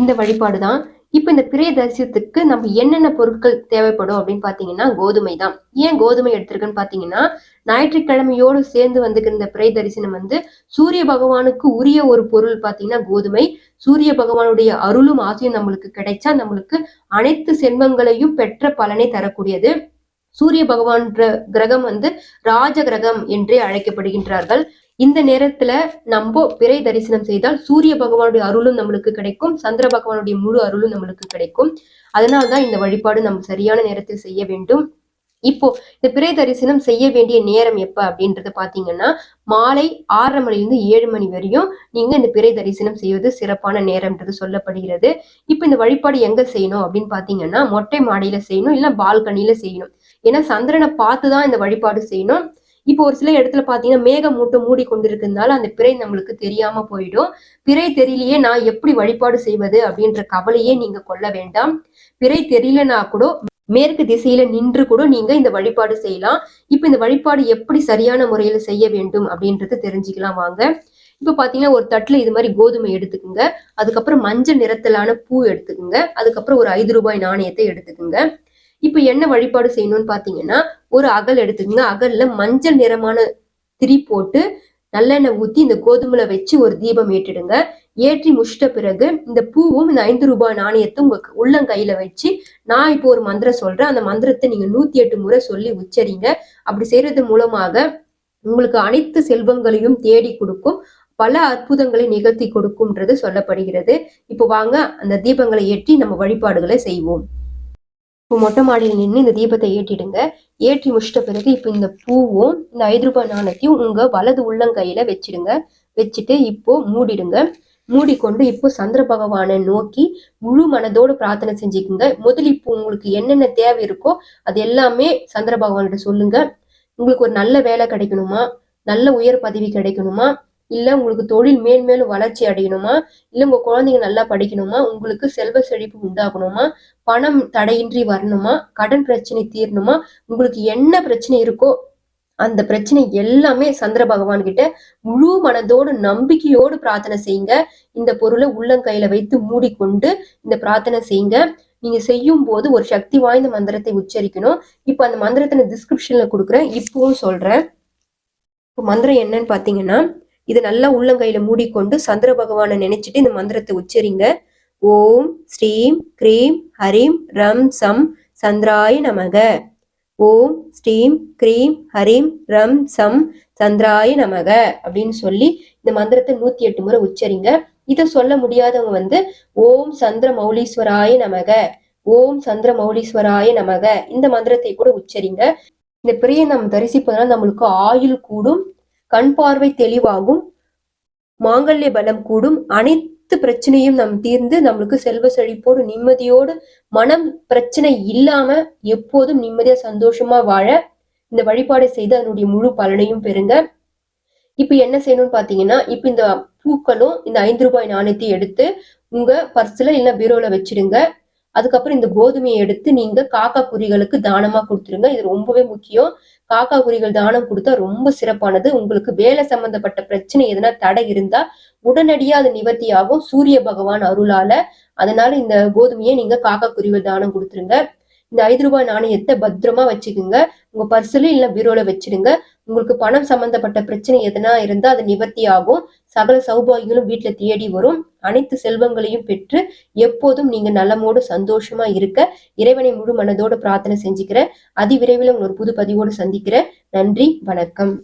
இந்த வழிபாடு தான் இப்ப இந்த பிறை தரிசனத்துக்கு நம்ம என்னென்ன பொருட்கள் தேவைப்படும் அப்படின்னு பாத்தீங்கன்னா கோதுமை தான். ஏன் கோதுமை எடுத்திருக்குன்னு பாத்தீங்கன்னா ஞாயிற்றுக்கிழமையோடு சேர்ந்து வந்துக்கிற இந்த பிறை தரிசனம் வந்து சூரிய பகவானுக்கு உரிய ஒரு பொருள் பாத்தீங்கன்னா கோதுமை. சூரிய பகவானுடைய அருளும் ஆசையும் நம்மளுக்கு கிடைச்சா நம்மளுக்கு அனைத்து செல்வங்களையும் பெற்ற பலனை தரக்கூடியது. சூரிய பகவான் கிரகம் வந்து ராஜ கிரகம் என்றே அழைக்கப்படுகின்றார்கள். இந்த நேரத்துல நம்ம பிறை தரிசனம் செய்தால் சூரிய பகவானுடைய அருளும் நம்மளுக்கு கிடைக்கும் சந்திர பகவானுடைய முழு அருளும் நம்மளுக்கு கிடைக்கும். அதனால்தான் இந்த வழிபாடு நம்ம சரியான நேரத்தில் செய்ய வேண்டும். இப்போ இந்த பிறை தரிசனம் செய்ய வேண்டிய நேரம் எப்ப அப்படின்றத பாத்தீங்கன்னா மாலை ஆறரை மணிலிருந்து ஏழு மணி வரையும் நீங்க இந்த பிறை தரிசனம் செய்வது சிறப்பான நேரம்ன்றது சொல்லப்படுகிறது. இப்ப இந்த வழிபாடு எங்க செய்யணும் அப்படின்னு பாத்தீங்கன்னா மொட்டை மாடியில செய்யணும் இல்லைன்னா பால்கனியில செய்யணும். ஏன்னா சந்திரனை பார்த்து தான் இந்த வழிபாடு செய்யணும். இப்போ ஒரு சில இடத்துல பாத்தீங்கன்னா மேக மூட்டம் மூடி கொண்டிருக்கிறதுனால அந்த பிறை நம்மளுக்கு தெரியாம போயிடும். பிறை தெரியலையே நான் எப்படி வழிபாடு செய்வது அப்படின்ற கவலையே நீங்க கொள்ள வேண்டாம். பிறை தெரியலனா கூட மேற்கு திசையில நின்று கூட நீங்க இந்த வழிபாடு செய்யலாம். இப்ப இந்த வழிபாடு எப்படி சரியான முறையில செய்ய வேண்டும் அப்படின்றது தெரிஞ்சுக்கலாம் வாங்க. இப்ப பாத்தீங்கன்னா ஒரு தட்டுல இது மாதிரி கோதுமை எடுத்துக்குங்க. அதுக்கப்புறம் மஞ்சள் நிறத்திலான பூ எடுத்துக்குங்க. அதுக்கப்புறம் ஒரு ஐந்து ரூபாய் நாணயத்தை எடுத்துக்குங்க. இப்ப என்ன வழிபாடு செய்யணும்னு பாத்தீங்கன்னா ஒரு அகல் எடுத்துக்கோங்க. அகல்ல மஞ்சள் நிறமான திரி போட்டு நல்லெண்ணெய் ஊத்தி இந்த கோதுமையில வச்சு ஒரு தீபம் ஏற்றிடுங்க. ஏற்றி முடிச்சிட்ட பிறகு இந்த பூவும் இந்த ஐந்து ரூபாய் நாணயத்தை உங்க உள்ளங்கையில வச்சு நான் இப்போ ஒரு மந்திரம் சொல்றேன். அந்த மந்திரத்தை நீங்க நூத்தி எட்டு முறை சொல்லி உச்சரிங்க. அப்படி செய்யறது மூலமாக உங்களுக்கு அனைத்து செல்வங்களையும் தேடி கொடுக்கும். பல அற்புதங்களை நிகழ்த்தி கொடுக்கும்ன்றது சொல்லப்படுகிறது. இப்போ வாங்க அந்த தீபங்களை ஏற்றி நம்ம வழிபாடுகளை செய்வோம். இப்போ மொட்டை மாடியில் நின்று இந்த தீபத்தை ஏற்றிடுங்க. ஏற்றி முடிச்சிட்ட பிறகு இப்போ இந்த பூவும் இந்த ஐந்து ரூபாய் நாணத்தையும் உங்க வலது உள்ளங்கையில வச்சிடுங்க. வச்சுட்டு இப்போ மூடிடுங்க. மூடிக்கொண்டு இப்போ சந்திர பகவானை நோக்கி முழு மனதோடு பிரார்த்தனை செஞ்சுக்குங்க. முதல் இப்போ உங்களுக்கு என்னென்ன தேவை இருக்கோ அது எல்லாமே சந்திர பகவான்கிட்ட சொல்லுங்க. உங்களுக்கு ஒரு நல்ல வேலை கிடைக்கணுமா? நல்ல உயர் பதவி கிடைக்கணுமா? இல்ல உங்களுக்கு தொழில் மேன்மேலும் வளர்ச்சி அடையணுமா? இல்ல உங்க குழந்தைங்க நல்லா படிக்கணுமா? உங்களுக்கு செல்வ செழிப்பு உண்டாகணுமா? பணம் தடையின்றி வரணுமா? கடன் பிரச்சனை தீரணுமா? உங்களுக்கு என்ன பிரச்சனை இருக்கோ அந்த பிரச்சனை எல்லாமே சந்திர பகவான் கிட்ட முழு மனதோடு நம்பிக்கையோடு பிரார்த்தனை செய்யுங்க. இந்த பொருளை உள்ளங்கையில வைத்து மூடிக்கொண்டு இந்த பிரார்த்தனை செய்யுங்க. நீங்க செய்யும் போது ஒரு சக்தி வாய்ந்த மந்திரத்தை உச்சரிக்கணும். இப்ப அந்த மந்திரத்தை நான் டிஸ்கிரிப்ஷன்ல கொடுக்குறேன். இப்பவும் சொல்றேன். இப்போ மந்திரம் என்னன்னு பாத்தீங்கன்னா இது நல்லா உள்ளங்கையில மூடிக்கொண்டு சந்திர பகவானை நினைச்சிட்டு இந்த மந்திரத்தை உச்சரிங்க. ஓம் ஸ்ரீம் கிரீம் ஹரிம் ரம் சம் சந்திராய நமக. ஓம் ஸ்ரீம் கிரீம் ஹரிம் ரம் சம் சந்திராய நமக அப்படின்னு சொல்லி இந்த மந்திரத்தை நூத்தி எட்டு முறை உச்சரிங்க. இதை சொல்ல முடியாதவங்க வந்து ஓம் சந்திர மௌலீஸ்வராய நமக ஓம் சந்திர மௌலீஸ்வராய நமக இந்த மந்திரத்தை கூட உச்சரிங்க. இந்த பிரியை நாம் தரிசிப்பதனால் நம்மளுக்கு ஆயுள் கூடும் கண் பார்வை தெளிவாகும் மாங்கல்ய பலம் கூடும் அனைத்து பிரச்சனையும் நம் தீர்ந்து நம்மளுக்கு செல்வ செழிப்போடு நிம்மதியோடு மனம் பிரச்சனை இல்லாம எப்போதும் நிம்மதியா சந்தோஷமா வாழ இந்த வழிபாடை செய்து அதனுடைய முழு பலனையும் பெறுங்க. இப்ப என்ன செய்யணும்னு பாத்தீங்கன்னா இப்ப இந்த பூக்களும் இந்த ஐந்து ரூபாய் நாணயத்தையும் எடுத்து உங்க பர்ஸ்ல இல்ல பீரோல வச்சிருங்க அதுக்கப்புறம் இந்த கோதுமையை எடுத்து நீங்க காக்கா குறிகளுக்கு தானமா கொடுத்துருங்க. இது ரொம்பவே முக்கியம். காக்கா குறிகள் தானம் கொடுத்தா ரொம்ப சிறப்பானது. உங்களுக்கு வேலை சம்பந்தப்பட்ட பிரச்சனை எதனா தடை இருந்தா உடனடியா அது நிவர்த்தி ஆகும். சூரிய பகவான் அருளால. அதனால இந்த கோதுமையை நீங்க காக்கா குறிகள் தானம் கொடுத்துருங்க. இந்த ஐந்து ரூபாய் நாணயத்தை பத்திரமா வச்சுக்கோங்க. உங்க பர்சலு இல்ல பீரோல வச்சிருங்க உங்களுக்கு பணம் சம்பந்தப்பட்ட பிரச்சனை எதனா இருந்தா அது நிவர்த்தி ஆகும். சகல சௌபாகிகளும் வீட்டுல தேடி வரும். அனைத்து செல்வங்களையும் பெற்று எப்போதும் நீங்க நலமோடு சந்தோஷமா இருக்க இறைவனை முழு மனதோடு பிரார்த்தனை செஞ்சுக்கிறேன். அதிவிரைவில் ஒரு புது பதிவோடு சந்திக்கிறேன். நன்றி வணக்கம்.